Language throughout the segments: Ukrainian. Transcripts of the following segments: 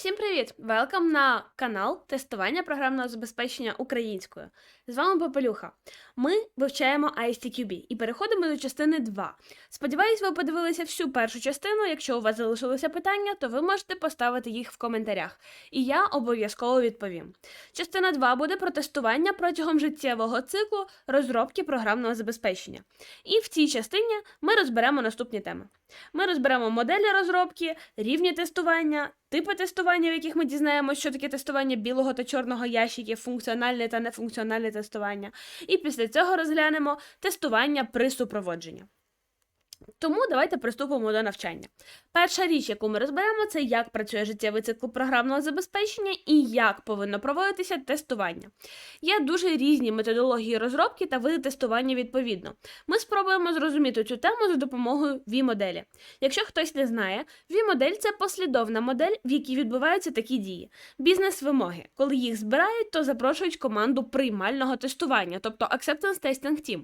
Всім привіт! Велкам на канал тестування програмного забезпечення українською. З вами Попелюха. Ми вивчаємо ISTQB і переходимо до частини 2. Сподіваюсь, ви подивилися всю першу частину. Якщо у вас залишилося питання, то ви можете поставити їх в коментарях, і я обов'язково відповім. Частина 2 буде про тестування протягом життєвого циклу розробки програмного забезпечення. І в цій частині ми розберемо наступні теми. Ми розберемо моделі розробки, рівні тестування, типи тестування, в яких ми дізнаємося, що таке тестування білого та чорного ящиків, функціональне та нефункціональне тестування. І після цього розглянемо тестування при супроводженні. Тому давайте приступимо до навчання. Перша річ, яку ми розберемо, це як працює життєвий цикл програмного забезпечення і як повинно проводитися тестування. Є дуже різні методології розробки та види тестування відповідно. Ми спробуємо зрозуміти цю тему за допомогою V-моделі. Якщо хтось не знає, V-модель це послідовна модель, в якій відбуваються такі дії: бізнес-вимоги. Коли їх збирають, то запрошують команду приймального тестування, тобто Acceptance Testing Team,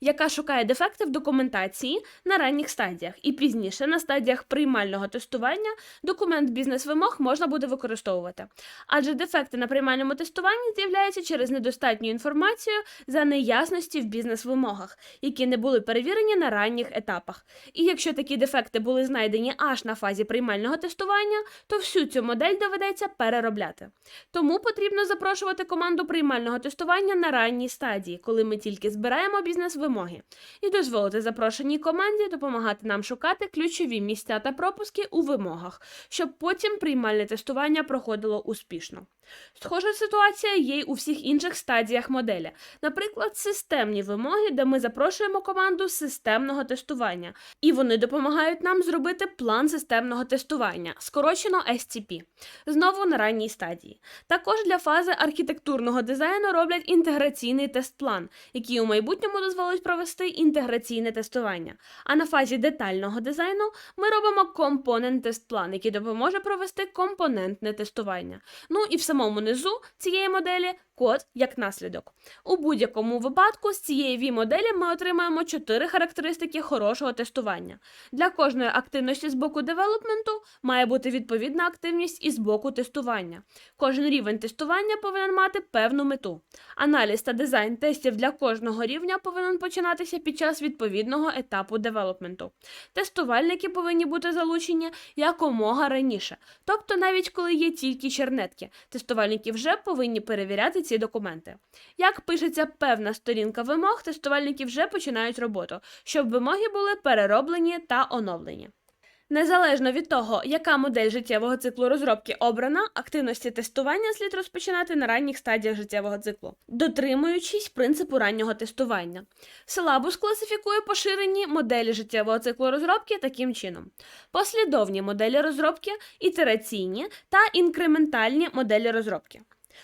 яка шукає дефекти в документації на ранніх стадіях, і пізніше на стадіях приймального тестування документ бізнес-вимог можна буде використовувати. Адже дефекти на приймальному тестуванні з'являються через недостатню інформацію за неясності в бізнес-вимогах, які не були перевірені на ранніх етапах. І якщо такі дефекти були знайдені аж на фазі приймального тестування, то всю цю модель доведеться переробляти. Тому потрібно запрошувати команду приймального тестування на ранній стадії, коли ми тільки збираємо бізнес-вимоги, і дозволити запрошеній команді допомагати нам шукати ключові місця та пропуски у вимогах, щоб потім приймальне тестування проходило успішно. Схожа ситуація є й у всіх інших стадіях моделі, наприклад, системні вимоги, де ми запрошуємо команду системного тестування, і вони допомагають нам зробити план системного тестування, скорочено SCP, знову на ранній стадії. Також для фази архітектурного дизайну роблять інтеграційний тест-план, який у майбутньому дозволить провести інтеграційне тестування. А на фазі детального дизайну ми робимо компонент тест-план, який допоможе провести компонентне тестування. Ну і в самому низу цієї моделі код як наслідок. У будь-якому випадку з цієї V-моделі ми отримаємо чотири характеристики хорошого тестування. Для кожної активності з боку девелопменту має бути відповідна активність і з боку тестування. Кожен рівень тестування повинен мати певну мету. Аналіз та дизайн тестів для кожного рівня повинен починатися під час відповідного етапу девелопменту. Тестувальники повинні бути залучені якомога раніше, тобто навіть коли є тільки чернетки, тестувальники вже повинні перевіряти ці документи. Як пишеться певна сторінка вимог, тестувальники вже починають роботу, щоб вимоги були перероблені та оновлені. Незалежно від того, яка модель життєвого циклу розробки обрана, активності тестування слід розпочинати на ранніх стадіях життєвого циклу, дотримуючись принципу раннього тестування. Силабус класифікує поширені моделі життєвого циклу розробки таким чином: послідовні моделі розробки, ітераційні та інкрементальні моделі розробки.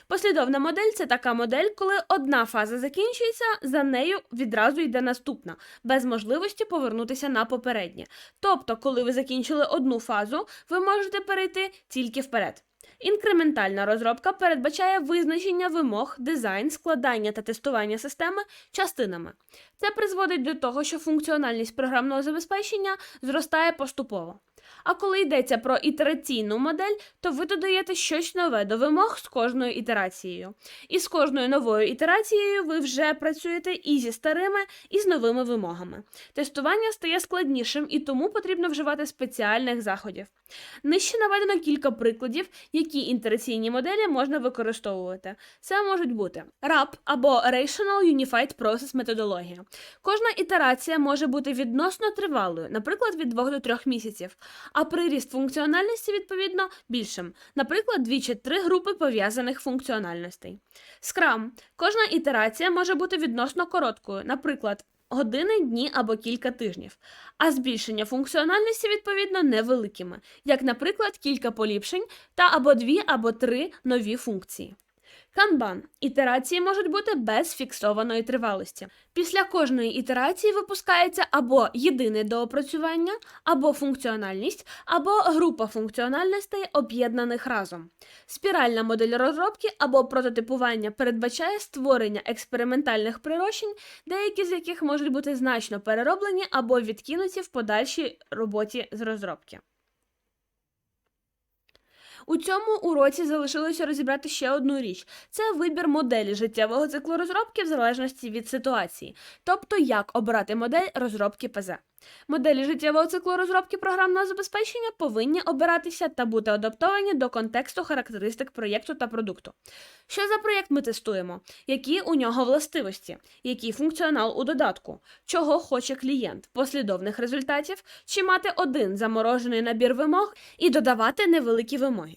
Послідовна модель це така модель, коли одна фаза закінчується, за нею відразу йде наступна, без можливості повернутися на попереднє. Тобто, коли ви закінчили одну фазу, ви можете перейти тільки вперед. Інкрементальна розробка передбачає визначення вимог, дизайн, складання та тестування системи частинами. Це призводить до того, що функціональність програмного забезпечення зростає поступово. А коли йдеться про ітераційну модель, то ви додаєте щось нове до вимог з кожною ітерацією. І з кожною новою ітерацією ви вже працюєте і зі старими, і з новими вимогами. Тестування стає складнішим і тому потрібно вживати спеціальних заходів. Нижче наведено кілька прикладів, які інтераційні моделі можна використовувати. Це можуть бути RAP або Rational Unified Process методологія. Кожна ітерація може бути відносно тривалою, наприклад, від 2 до 3 місяців, а приріст функціональності відповідно більшим, наприклад, 2 чи 3 групи пов'язаних функціональностей. Scrum. Кожна ітерація може бути відносно короткою, наприклад, години, дні або кілька тижнів, а збільшення функціональності відповідно невеликими, як, наприклад, кілька поліпшень та або дві або три нові функції. Канбан. Ітерації можуть бути без фіксованої тривалості. Після кожної ітерації випускається або єдине доопрацювання, або функціональність, або група функціональностей, об'єднаних разом. Спіральна модель розробки або прототипування передбачає створення експериментальних прирощень, деякі з яких можуть бути значно перероблені або відкинуті в подальшій роботі з розробки. У цьому уроці залишилося розібрати ще одну річ: це вибір моделі життєвого циклу розробки в залежності від ситуації, тобто як обрати модель розробки ПЗ. Моделі життєвого циклу розробки програмного забезпечення повинні обиратися та бути адаптовані до контексту характеристик проєкту та продукту. Що за проєкт ми тестуємо? Які у нього властивості, який функціонал у додатку, чого хоче клієнт, послідовних результатів, чи мати один заморожений набір вимог і додавати невеликі вимоги,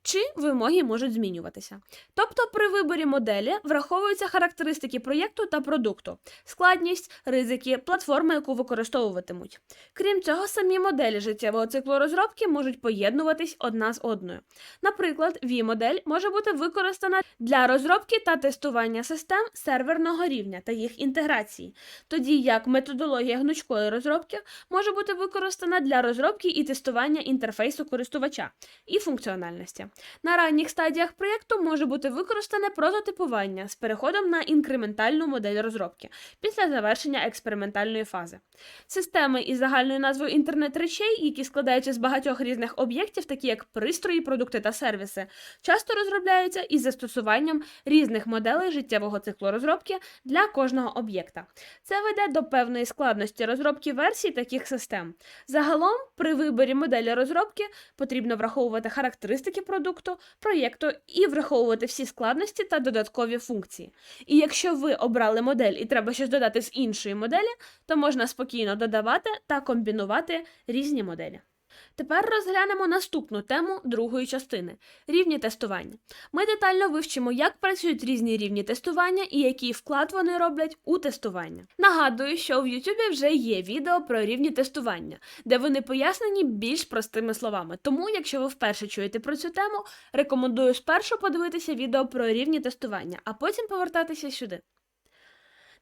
чи вимоги можуть змінюватися. Тобто при виборі моделі враховуються характеристики проєкту та продукту, складність, ризики, платформа, яку використовуватимуть. Крім цього, самі моделі життєвого циклу розробки можуть поєднуватись одна з одною. Наприклад, V-модель може бути використана для розробки та тестування систем серверного рівня та їх інтеграції, тоді як методологія гнучкої розробки може бути використана для розробки і тестування інтерфейсу користувача і функціональності. На ранніх стадіях проєкту може бути використане прототипування з переходом на інкрементальну модель розробки після завершення експериментальної фази. Системи із загальною назвою інтернет речей, які складаються з багатьох різних об'єктів, такі як пристрої, продукти та сервіси, часто розробляються із застосуванням різних моделей життєвого циклу розробки для кожного об'єкта. Це веде до певної складності розробки версій таких систем. Загалом, при виборі моделі розробки потрібно враховувати характеристики продукту, проєкту і враховувати всі складності та додаткові функції. І якщо ви обрали модель і треба щось додати з іншої моделі, то можна спокійно додавати та комбінувати різні моделі. Тепер розглянемо наступну тему другої частини рівні тестування. Ми детально вивчимо, як працюють різні рівні тестування і який вклад вони роблять у тестування. Нагадую, що в YouTube вже є відео про рівні тестування, де вони пояснені більш простими словами. Тому, якщо ви вперше чуєте про цю тему, рекомендую спершу подивитися відео про рівні тестування, а потім повертатися сюди.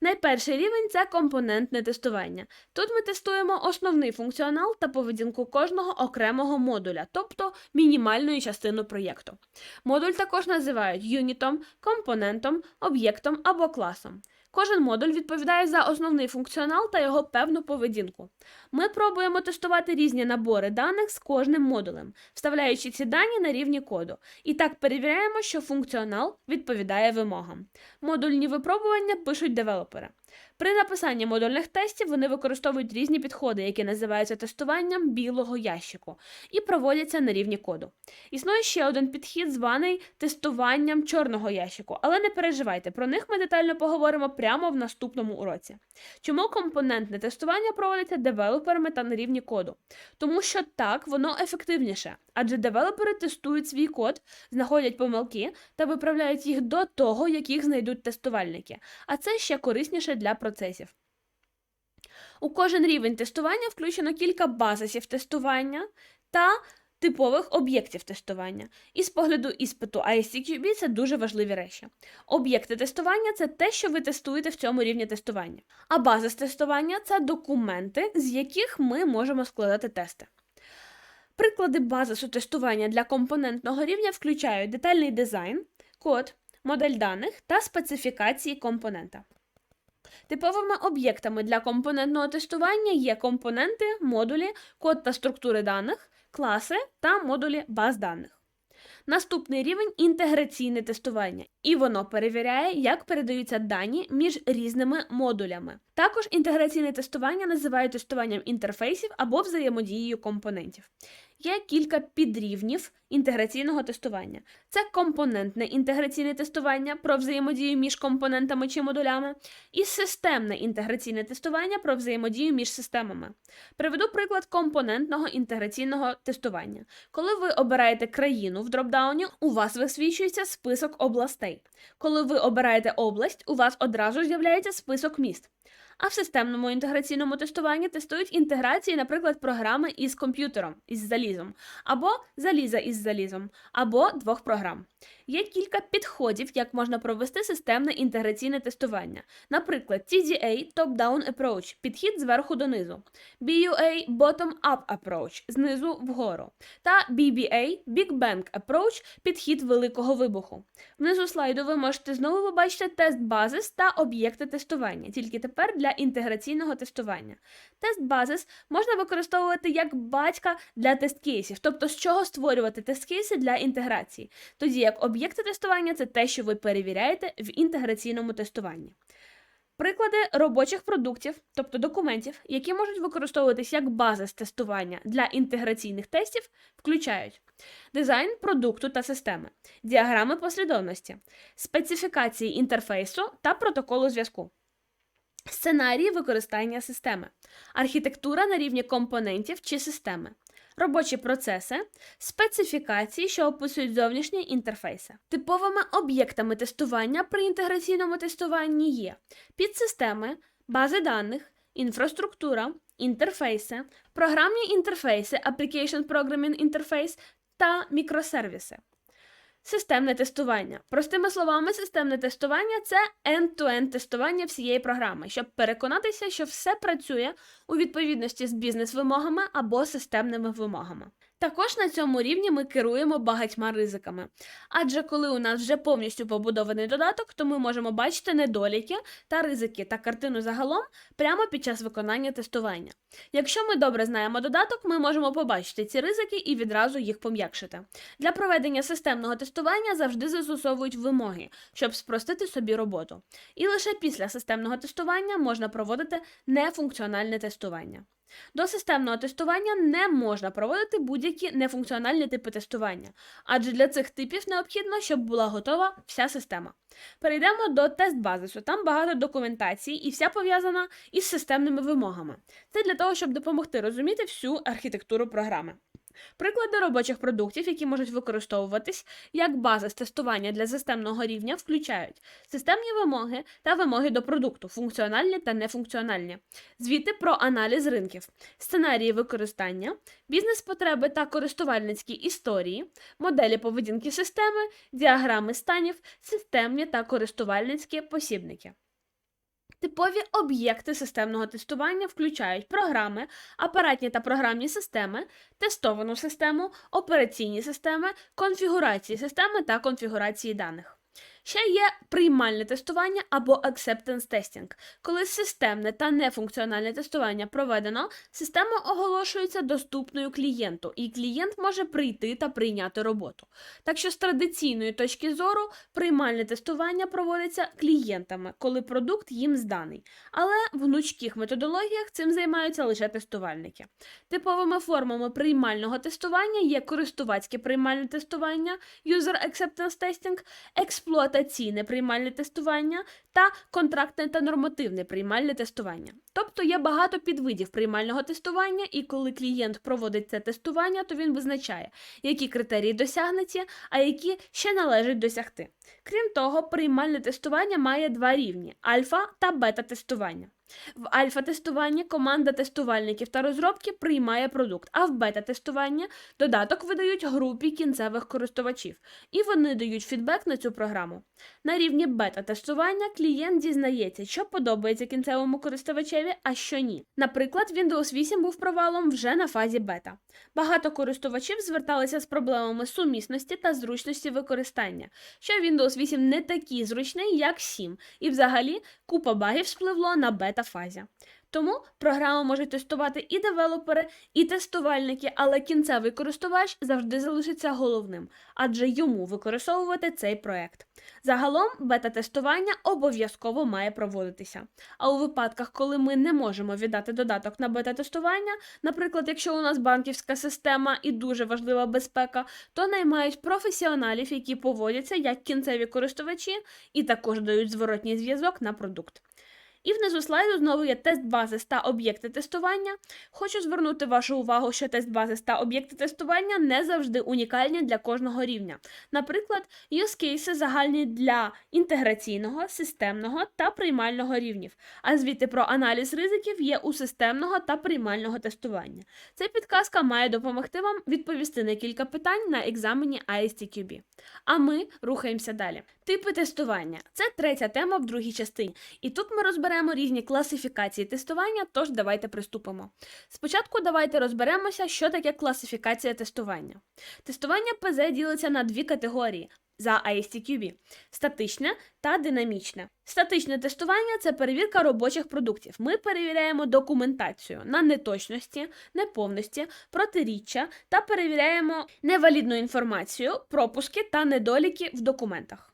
Найперший рівень це компонентне тестування. Тут ми тестуємо основний функціонал та поведінку кожного окремого модуля, тобто мінімальної частину проєкту. Модуль також називають юнітом, компонентом, об'єктом або класом. Кожен модуль відповідає за основний функціонал та його певну поведінку. Ми пробуємо тестувати різні набори даних з кожним модулем, вставляючи ці дані на рівні коду. І так перевіряємо, що функціонал відповідає вимогам. Модульні випробування пишуть девелопери. При написанні модульних тестів вони використовують різні підходи, які називаються тестуванням білого ящику, і проводяться на рівні коду. Існує ще один підхід, званий тестуванням чорного ящику, але не переживайте, про них ми детально поговоримо прямо в наступному уроці. Чому компонентне тестування проводиться девелоперами та на рівні коду? Тому що так воно ефективніше, адже девелопери тестують свій код, знаходять помилки та виправляють їх до того, як їх знайдуть тестувальники, а це ще корисніше для процесів. У кожен рівень тестування включено кілька базисів тестування та типових об'єктів тестування. І з погляду іспиту ISTQB це дуже важливі речі. Об'єкти тестування це те, що ви тестуєте в цьому рівні тестування. А базис тестування це документи, з яких ми можемо складати тести. Приклади базису тестування для компонентного рівня включають детальний дизайн, код, модель даних та специфікації компонента. Типовими об'єктами для компонентного тестування є компоненти, модулі, код та структури даних, класи та модулі баз даних. Наступний рівень інтеграційне тестування, і воно перевіряє, як передаються дані між різними модулями. Також інтеграційне тестування називають тестуванням інтерфейсів або взаємодією компонентів. Є кілька підрівнів інтеграційного тестування. Це компонентне інтеграційне тестування про взаємодію між компонентами чи модулями, і системне інтеграційне тестування про взаємодію між системами. Приведу приклад компонентного інтеграційного тестування. Коли ви обираєте країну в дропдауні, у вас висвічується список областей. Коли ви обираєте область, у вас одразу з'являється список міст. А в системному інтеграційному тестуванні тестують інтеграції, наприклад, програми із комп'ютером, із залізом, або заліза із залізом, або двох програм. Є кілька підходів, як можна провести системне інтеграційне тестування. Наприклад, TDA Top-Down Approach підхід зверху донизу, BUA Bottom-Up Approach знизу вгору, та BBA Big Bang Approach підхід великого вибуху. Внизу слайду ви можете знову побачити тест базис та об'єкти тестування, тільки тепер для для інтеграційного тестування. Тест базис можна використовувати як батька для тест-кейсів, тобто з чого створювати тест-кейси для інтеграції, тоді як об'єкти тестування це те, що ви перевіряєте в інтеграційному тестуванні. Приклади робочих продуктів, тобто документів, які можуть використовуватись як база з тестування для інтеграційних тестів, включають дизайн продукту та системи, діаграми послідовності, специфікації інтерфейсу та протоколу зв'язку. Сценарії використання системи, архітектура на рівні компонентів чи системи, робочі процеси, специфікації, що описують зовнішні інтерфейси. Типовими об'єктами тестування при інтеграційному тестуванні є підсистеми, бази даних, інфраструктура, інтерфейси, програмні інтерфейси, Application Programming Interface та мікросервіси. Системне тестування. Простими словами, системне тестування це end-to-end тестування всієї програми, щоб переконатися, що все працює у відповідності з бізнес-вимогами або системними вимогами. Також на цьому рівні ми керуємо багатьма ризиками. Адже коли у нас вже повністю побудований додаток, то ми можемо бачити недоліки та ризики та картину загалом прямо під час виконання тестування. Якщо ми добре знаємо додаток, ми можемо побачити ці ризики і відразу їх пом'якшити. Для проведення системного тестування завжди застосовують вимоги, щоб спростити собі роботу. І лише після системного тестування можна проводити нефункціональне тестування. До системного тестування не можна проводити будь-які нефункціональні типи тестування, адже для цих типів необхідно, щоб була готова вся система. Перейдемо до тест-базису. Там багато документації і вся пов'язана із системними вимогами. Це для того, щоб допомогти розуміти всю архітектуру програми. Приклади робочих продуктів, які можуть використовуватись як база з тестування для системного рівня, включають системні вимоги та вимоги до продукту, функціональні та нефункціональні, звіти про аналіз ринків, сценарії використання, бізнес-потреби та користувальницькі історії, моделі поведінки системи, діаграми станів, системні та користувальницькі посібники. Типові об'єкти системного тестування включають програми, апаратні та програмні системи, тестовану систему, операційні системи, конфігурації системи та конфігурації даних. Ще є приймальне тестування або acceptance testing. Коли системне та нефункціональне тестування проведено, система оголошується доступною клієнту, і клієнт може прийти та прийняти роботу. Так що з традиційної точки зору приймальне тестування проводиться клієнтами, коли продукт їм зданий. Але в гнучких методологіях цим займаються лише тестувальники. Типовими формами приймального тестування є користувацьке приймальне тестування, user acceptance testing, експлуатаційне приймальне тестування та контрактне та нормативне приймальне тестування. Тобто є багато підвидів приймального тестування, і коли клієнт проводить це тестування, то він визначає, які критерії досягнуті, а які ще належить досягти. Крім того, приймальне тестування має два рівні альфа та бета-тестування. В альфа-тестуванні команда тестувальників та розробки приймає продукт, а в бета-тестуванні додаток видають групі кінцевих користувачів, і вони дають фідбек на цю програму. На рівні бета-тестування клієнт дізнається, що подобається кінцевому користувачеві, а що ні. Наприклад, Windows 8 був провалом вже на фазі бета. Багато користувачів зверталися з проблемами сумісності та зручності використання, що Windows 8 не такий зручний, як 7, і взагалі купа багів спливло на бета-фазі. Тому програму можуть тестувати і девелопери, і тестувальники, але кінцевий користувач завжди залишиться головним, адже йому використовувати цей проект. Загалом бета-тестування обов'язково має проводитися. А у випадках, коли ми не можемо віддати додаток на бета-тестування, наприклад, якщо у нас банківська система і дуже важлива безпека, то наймають професіоналів, які поводяться як кінцеві користувачі, і також дають зворотній зв'язок на продукт. І внизу слайду знову є тест базис та об'єкти тестування. Хочу звернути вашу увагу, що тест базис та об'єкти тестування не завжди унікальні для кожного рівня. Наприклад, use cases загальні для інтеграційного, системного та приймального рівнів, а звіти про аналіз ризиків є у системного та приймального тестування. Ця підказка має допомогти вам відповісти на кілька питань на екзамені ISTQB. А ми рухаємося далі. Типи тестування це третя тема в другій частині. І тут ми розберемо різні класифікації тестування, тож давайте приступимо. Спочатку давайте розберемося, що таке класифікація тестування. Тестування ПЗ ділиться на дві категорії. за ISTQB – статичне та динамічне. Статичне тестування це перевірка робочих продуктів. Ми перевіряємо документацію на неточності, неповності, протиріччя та перевіряємо невалідну інформацію, пропуски та недоліки в документах.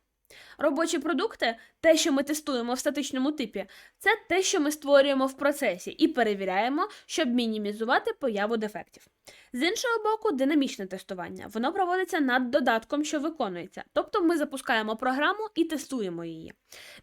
Робочі продукти, те, що ми тестуємо в статичному типі, це те, що ми створюємо в процесі і перевіряємо, щоб мінімізувати появу дефектів. З іншого боку, динамічне тестування. Воно проводиться над додатком, що виконується. Тобто ми запускаємо програму і тестуємо її.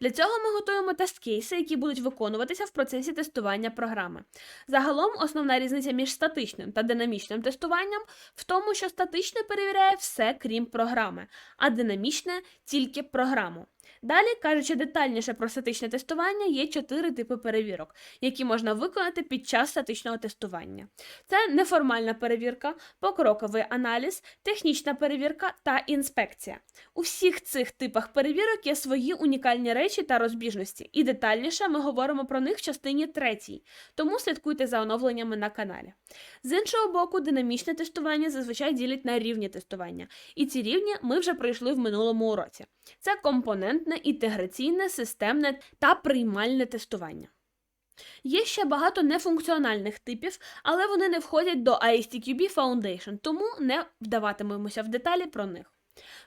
Для цього ми готуємо тест-кейси, які будуть виконуватися в процесі тестування програми. Загалом, основна різниця між статичним та динамічним тестуванням в тому, що статичне перевіряє все, крім програми, а динамічне тільки програму. Далі, кажучи детальніше про статичне тестування, є чотири типи перевірок, які можна виконати під час статичного тестування. Це неформальна перевірка, покроковий аналіз, технічна перевірка та інспекція. У всіх цих типах перевірок є свої унікальні речі та розбіжності, і детальніше ми говоримо про них в частині третій, тому слідкуйте за оновленнями на каналі. З іншого боку, динамічне тестування зазвичай ділять на рівні тестування, і ці рівні ми вже пройшли в минулому уроці. Це компонентне, інтеграційне, системне та приймальне тестування. Є ще багато нефункціональних типів, але вони не входять до ISTQB Foundation, тому не вдаватимемося в деталі про них.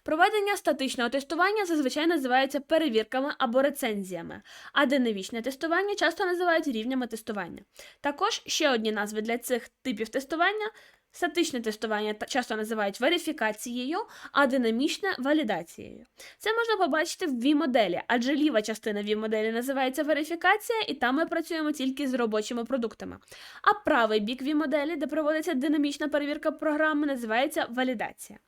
Проведення статичного тестування зазвичай називається перевірками або рецензіями, а динамічне тестування часто називають рівнями тестування. Також ще одні назви для цих типів тестування Статичне тестування часто називають верифікацією, а динамічне валідацією. Це можна побачити в V-моделі, адже ліва частина V-моделі називається верифікація, і там ми працюємо тільки з робочими продуктами. А правий бік V-моделі, де проводиться динамічна перевірка програми, називається валідація.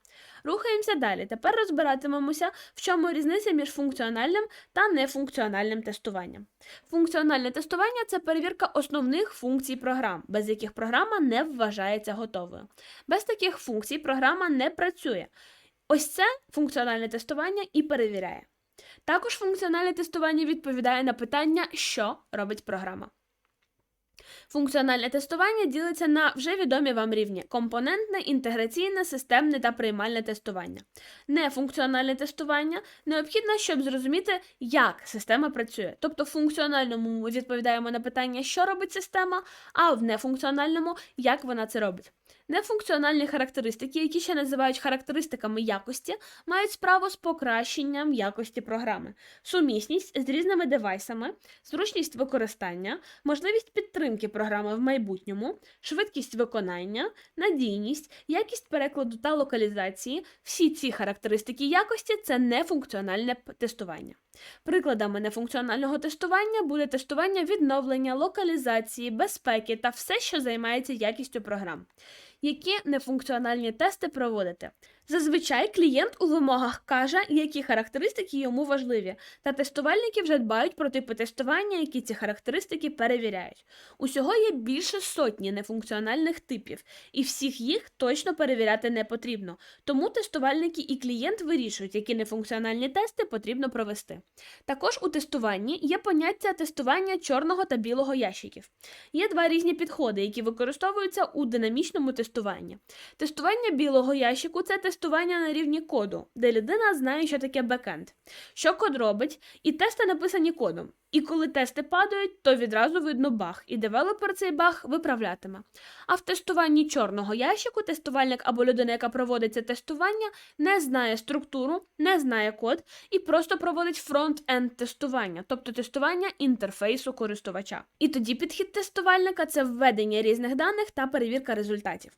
Рухаємося далі. Тепер розбиратимемося, в чому різниця між функціональним та нефункціональним тестуванням. Функціональне тестування це перевірка основних функцій програм, без яких програма не вважається готовою. Без таких функцій програма не працює. Ось це функціональне тестування і перевіряє. Також функціональне тестування відповідає на питання, що робить програма. Функціональне тестування ділиться на вже відомі вам рівні: компонентне, інтеграційне, системне та приймальне тестування. Нефункціональне тестування необхідно, щоб зрозуміти, як система працює. Тобто в функціональному ми відповідаємо на питання, що робить система, а в нефункціональному, як вона це робить. Нефункціональні характеристики, які ще називають характеристиками якості, мають справу з покращенням якості програми, сумісність з різними девайсами, зручність використання, можливість підтримки програми в майбутньому, швидкість виконання, надійність, якість перекладу та локалізації. Всі ці характеристики якості це нефункціональне тестування. Прикладами нефункціонального тестування буде тестування відновлення, локалізації, безпеки та все, що займається якістю програм. Які нефункціональні тести проводити? Зазвичай клієнт у вимогах каже, які характеристики йому важливі, та тестувальники вже дбають про типи тестування, які ці характеристики перевіряють. Усього є більше сотні нефункціональних типів, і всіх їх точно перевіряти не потрібно. Тому тестувальники і клієнт вирішують, які нефункціональні тести потрібно провести. Також у тестуванні є поняття тестування чорного та білого ящиків. Є два різні підходи, які використовуються у динамічному тестуванні. Тестування білого ящику це тестування на рівні коду, де людина знає, що таке бекенд, що код робить, і тести написані кодом. І коли тести падають, то відразу видно баг, і девелопер цей баг виправлятиме. А в тестуванні чорного ящику тестувальник або людина, яка проводить це тестування, не знає структуру, не знає код і просто проводить фронт-енд тестування, тобто тестування інтерфейсу користувача. І тоді підхід тестувальника це введення різних даних та перевірка результатів.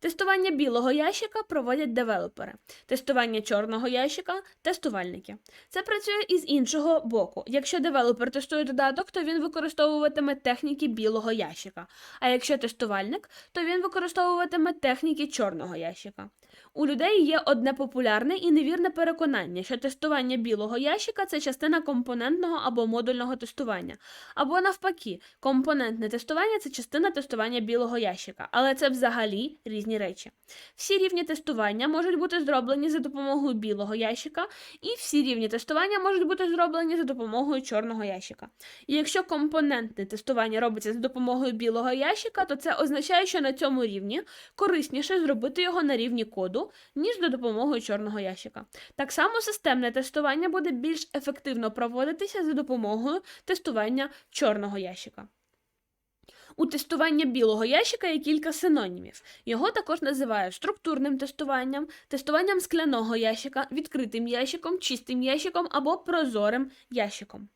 Тестування білого ящика проводять девелопери, тестування чорного ящика тестувальники. Це працює із іншого боку. Якщо девелопер тестує додаток, то він використовуватиме техніки білого ящика. А якщо тестувальник, то він використовуватиме техніки чорного ящика. У людей є одне популярне і невірне переконання, що тестування білого ящика це частина компонентного або модульного тестування. Або навпаки, компонентне тестування це частина тестування білого ящика. Але це взагалі різні речі. Всі рівні тестування можуть бути зроблені за допомогою білого ящика, і всі рівні тестування можуть бути зроблені за допомогою чорного ящика. І якщо компонентне тестування робиться за допомогою білого ящика, то це означає, що на цьому рівні корисніше зробити його на рівні коду, ніж за допомогою чорного ящика. Так само системне тестування буде більш ефективно проводитися за допомогою тестування чорного ящика. У тестування білого ящика є кілька синонімів. Його також називають структурним тестуванням, тестуванням скляного ящика, відкритим ящиком, чистим ящиком або прозорим ящиком.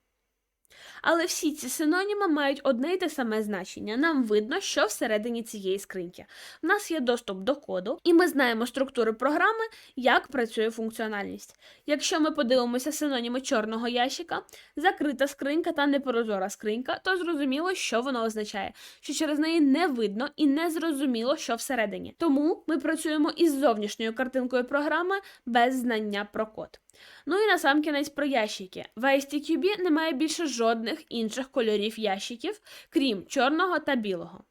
Але всі ці синоніми мають одне й те саме значення. Нам видно, що всередині цієї скриньки. У нас є доступ до коду, і ми знаємо структури програми, як працює функціональність. Якщо ми подивимося синоніми чорного ящика, закрита скринька та непрозора скринька, то зрозуміло, що воно означає, що через неї не видно і не зрозуміло, що всередині. Тому ми працюємо із зовнішньою картинкою програми без знання про код. Ну і насамкінець про ящики. В ISTQB немає більше жодних інших кольорів ящиків, крім чорного та білого.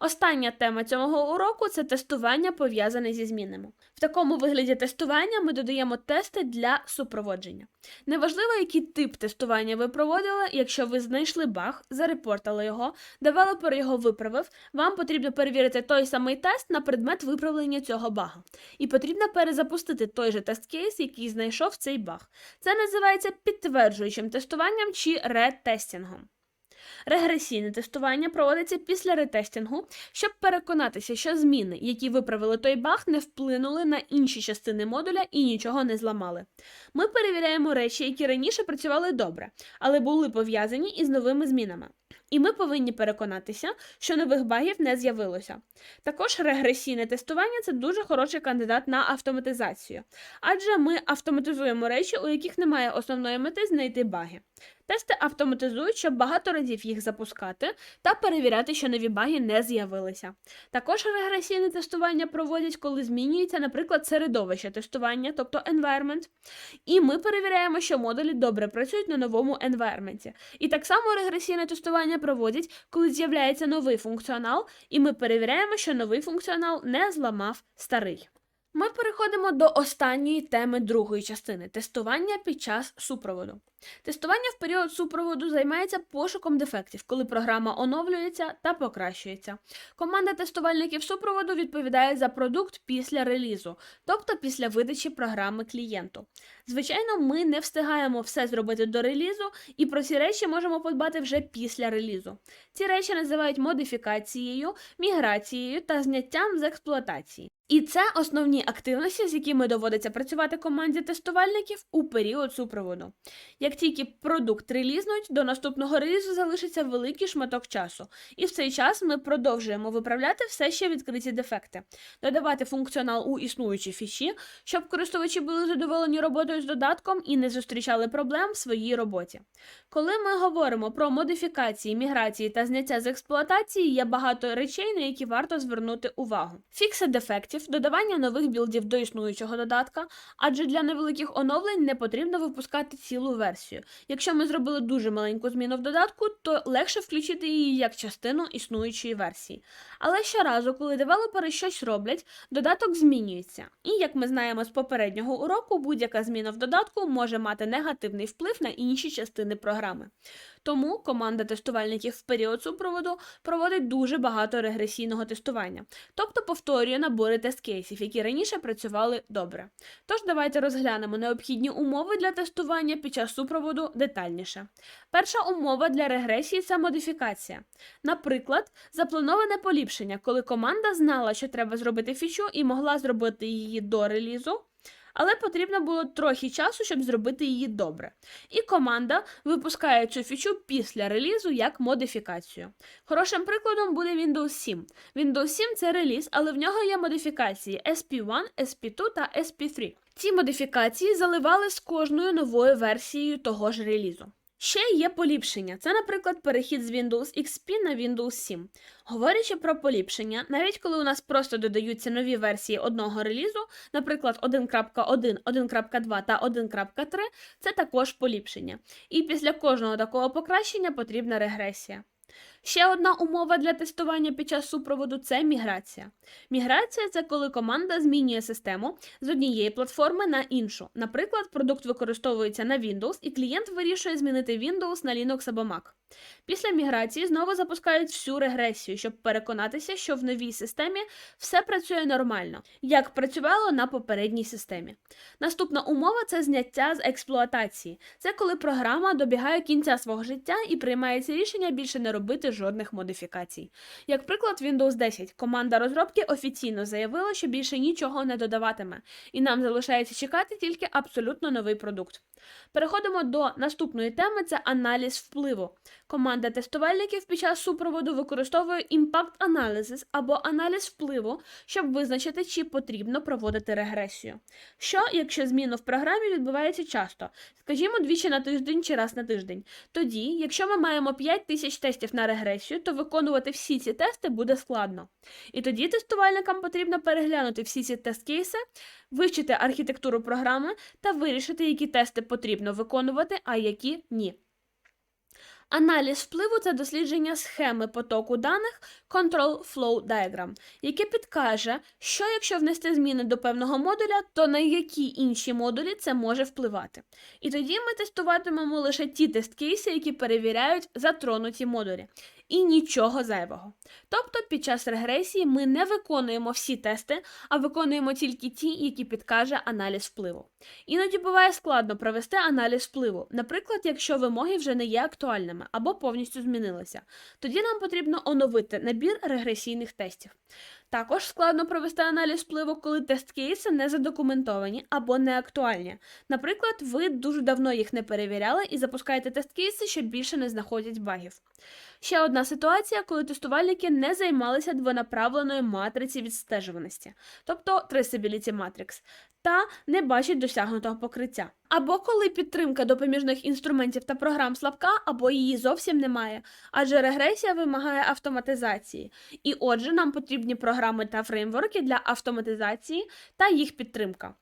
Остання тема цього уроку це тестування, пов'язане зі змінами. В такому вигляді тестування ми додаємо тести для супроводження. Неважливо, який тип тестування ви проводили, якщо ви знайшли баг, зарепортали його, девелопер його виправив, вам потрібно перевірити той самий тест на предмет виправлення цього бага. І потрібно перезапустити той же тест-кейс, який знайшов цей баг. Це називається підтверджуючим тестуванням чи ретестінгом. Регресійне тестування проводиться після ретестінгу, щоб переконатися, що зміни, які виправили той баг, не вплинули на інші частини модуля і нічого не зламали. Ми перевіряємо речі, які раніше працювали добре, але були пов'язані із новими змінами. І ми повинні переконатися, що нових багів не з'явилося. Також регресійне тестування це дуже хороший кандидат на автоматизацію, адже ми автоматизуємо речі, у яких немає основної мети знайти баги. Тести автоматизують, щоб багато разів їх запускати та перевіряти, що нові баги не з'явилися. Також регресійне тестування проводять, коли змінюється, наприклад, середовище тестування, тобто environment, і ми перевіряємо, що модулі добре працюють на новому environment. І так само регресійне тестування проводять, коли з'являється новий функціонал, і ми перевіряємо, що новий функціонал не зламав старий. Ми переходимо до останньої теми другої частини тестування під час супроводу. Тестування в період супроводу займається пошуком дефектів, коли програма оновлюється та покращується. Команда тестувальників супроводу відповідає за продукт після релізу, тобто після видачі програми клієнту. Звичайно, ми не встигаємо все зробити до релізу, і про ці речі можемо подбати вже після релізу. Ці речі називають модифікацією, міграцією та зняттям з експлуатації. І це основні активності, з якими доводиться працювати команді тестувальників у період супроводу. Як тільки продукт релізнуть, до наступного релізу залишиться великий шматок часу, і в цей час ми продовжуємо виправляти все ще відкриті дефекти, додавати функціонал у існуючі фіші, щоб користувачі були задоволені роботою з додатком і не зустрічали проблем в своїй роботі. Коли ми говоримо про модифікації, міграції та зняття з експлуатації, є багато речей, на які варто звернути увагу. Фікси дефектів, додавання нових білдів до існуючого додатка, адже для невеликих оновлень не потрібно випускати цілу версію. Якщо ми зробили дуже маленьку зміну в додатку, то легше включити її як частину існуючої версії. Але щоразу, коли девелопери щось роблять, додаток змінюється. І як ми знаємо з попереднього уроку, будь-яка зміна в додатку може мати негативний вплив на інші частини програми. Тому команда тестувальників в період супроводу проводить дуже багато регресійного тестування, тобто повторює набори тест-кейсів, які раніше працювали добре. Тож давайте розглянемо необхідні умови для тестування під час супроводу детальніше. Перша умова для регресії це модифікація. Наприклад, заплановане поліпшення, коли команда знала, що треба зробити фічу і могла зробити її до релізу. Але потрібно було трохи часу, щоб зробити її добре. І команда випускає цю фічу після релізу як модифікацію. Хорошим прикладом буде Windows 7. Windows 7 це реліз, але в нього є модифікації SP1, SP2 та SP3. Ці модифікації заливали з кожною новою версією того ж релізу. Ще є поліпшення. Це, наприклад, перехід з Windows XP на Windows 7. Говорячи про поліпшення, навіть коли у нас просто додаються нові версії одного релізу, наприклад, 1.1, 1.2 та 1.3, це також поліпшення. І після кожного такого покращення потрібна регресія. Ще одна умова для тестування під час супроводу це міграція. Міграція це коли команда змінює систему з однієї платформи на іншу. Наприклад, продукт використовується на Windows, і клієнт вирішує змінити Windows на Linux або Mac. Після міграції знову запускають всю регресію, щоб переконатися, що в новій системі все працює нормально, як працювало на попередній системі. Наступна умова це зняття з експлуатації. Це коли програма добігає кінця свого життя і приймається рішення більше не робити жодних модифікацій. Як приклад, Windows 10 команда розробки офіційно заявила, що більше нічого не додаватиме, і нам залишається чекати тільки абсолютно новий продукт. Переходимо до наступної теми: це аналіз впливу. Команда тестувальників під час супроводу використовує Impact Analysis або аналіз впливу, щоб визначити, чи потрібно проводити регресію. Що, якщо зміна в програмі відбувається часто, скажімо, двічі на тиждень чи раз на тиждень. Тоді, якщо ми маємо 5 тисяч тестів на регресію, то виконувати всі ці тести буде складно. І тоді тестувальникам потрібно переглянути всі ці тест-кейси, вивчити архітектуру програми та вирішити, які тести потрібно виконувати, а які ні. Аналіз впливу це дослідження схеми потоку даних Control Flow Diagram, яке підкаже, що якщо внести зміни до певного модуля, то на які інші модулі це може впливати. І тоді ми тестуватимемо лише ті тест-кейси, які перевіряють затронуті модулі. І нічого зайвого. Тобто під час регресії ми не виконуємо всі тести, а виконуємо тільки ті, які підкаже аналіз впливу. Іноді буває складно провести аналіз впливу, наприклад, якщо вимоги вже не є актуальними або повністю змінилися. Тоді нам потрібно оновити набір регресійних тестів. Також складно провести аналіз впливу, коли тест-кейси не задокументовані або не актуальні. Наприклад, ви дуже давно їх не перевіряли і запускаєте тест-кейси, що більше не знаходять багів. Ще одна ситуація, коли тестувальники не займалися двонаправленою матриці відстежуваності, тобто Traceability Matrix, та не бачить досягнутого покриття. Або коли підтримка допоміжних інструментів та програм слабка, або її зовсім немає, адже регресія вимагає автоматизації. І отже, нам потрібні програми та фреймворки для автоматизації та їх підтримка.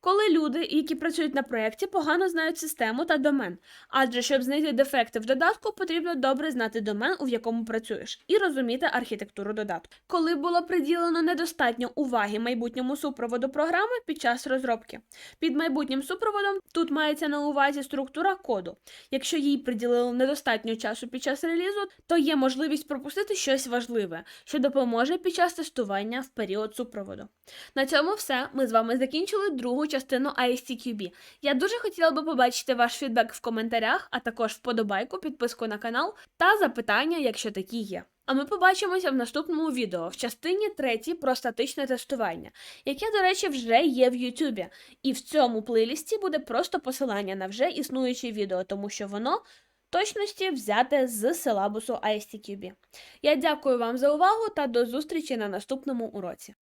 Коли люди, які працюють на проєкті, погано знають систему та домен, адже щоб знайти дефекти в додатку, потрібно добре знати домен, у якому працюєш, і розуміти архітектуру додатку. Коли було приділено недостатньо уваги майбутньому супроводу програми під час розробки. Під майбутнім супроводом тут мається на увазі структура коду. Якщо їй приділили недостатньо часу під час релізу, то є можливість пропустити щось важливе, що допоможе під час тестування в період супроводу. На цьому все. Ми з вами закінчили другу частину ISTQB. Я дуже хотіла би побачити ваш фідбек в коментарях, а також вподобайку, підписку на канал та запитання, якщо такі є. А ми побачимося в наступному відео в частині 3 про статичне тестування, яке, до речі, вже є в Ютубі. І в цьому плейлісті буде просто посилання на вже існуюче відео, тому що воно точності взяте з силабусу ISTQB. Я дякую вам за увагу та до зустрічі на наступному уроці.